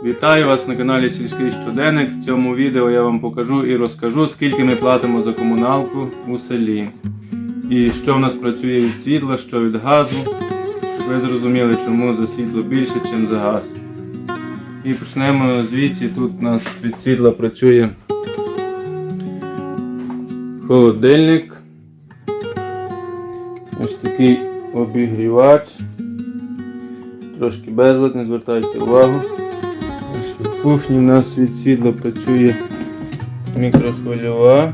Вітаю вас на каналі Сільський Щоденник. В цьому відео я вам покажу і розкажу, скільки ми платимо за комуналку у селі. І що в нас працює від світла, що від газу, щоб ви зрозуміли, чому за світло більше, ніж за газ. І почнемо звідси. Тут у нас від світла працює холодильник. Ось такий обігрівач. Трошки безлад, не звертайте увагу. У кухні в нас від світла працює мікрохвильова,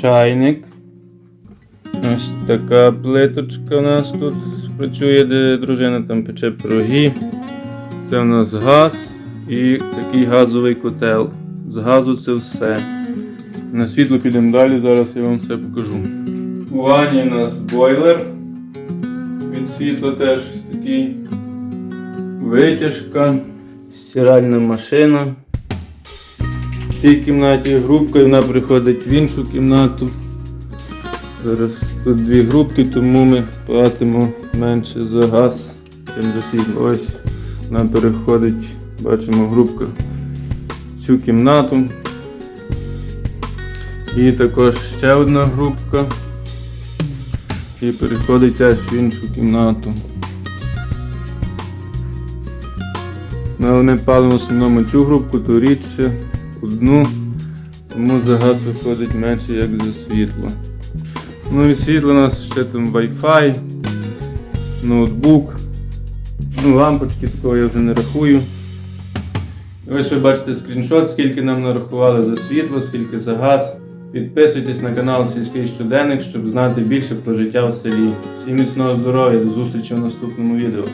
чайник. Ось така плиточка у нас тут працює, де дружина там пече пироги. Це у нас газ і такий газовий котел. З газу це все. На світло підемо далі, зараз я вам все покажу. У ванні у нас бойлер. Від світла теж такий. Витяжка, стиральна машина. В цій кімнаті грубка, і вона приходить в іншу кімнату. Зараз тут дві грубки, тому ми платимо менше за газ, ніж за світло. Ось вона переходить, бачимо, грубка в цю кімнату. І також ще одна грубка. І переходить теж в іншу кімнату. Ну, ми палимо в основному цю грубку, то рідше одну, тому за газ виходить менше, як за світло. Ну від світла у нас ще там Wi-Fi, ноутбук. Ну, лампочки такого я вже не рахую. Ось ви бачите скріншот, скільки нам нарахували за світло, скільки за газ. Підписуйтесь на канал Сільський Щоденник, щоб знати більше про життя в селі. Всім міцного здоров'я, до зустрічі в наступному відео.